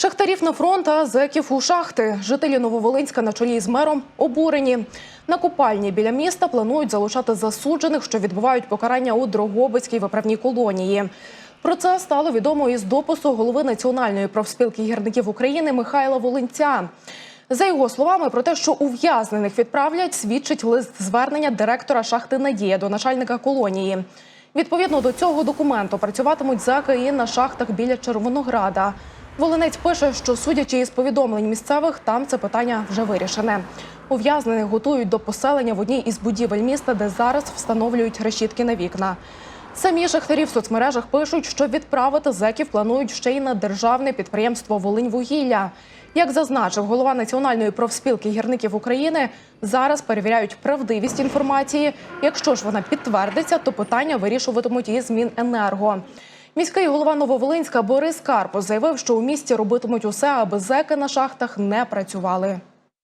Шахтарів на фронт, а зеків у шахти. Жителі Нововолинська на чолі з мером обурені. На купальні біля міста планують залишати засуджених, що відбувають покарання у Дрогобицькій виправній колонії. Про це стало відомо із допису голови Національної профспілки гірників України Михайла Волинця. За його словами, про те, що ув'язнених відправлять, свідчить лист звернення директора шахти Надія до начальника колонії. Відповідно до цього документу працюватимуть зеки і на шахтах біля Червонограда. Волинець пише, що судячи із повідомлень місцевих, там це питання вже вирішене. Ув'язнених готують до поселення в одній із будівель міста, де зараз встановлюють решітки на вікна. Самі шахтарі в соцмережах пишуть, що відправити зеків планують ще й на державне підприємство Волиньвугілля. Як зазначив голова Національної профспілки гірників України, зараз перевіряють правдивість інформації. Якщо ж вона підтвердиться, то питання вирішуватимуть із Міненерго. Міський голова Нововолинська Борис Карпо заявив, що у місті робитимуть усе, аби зеки на шахтах не працювали.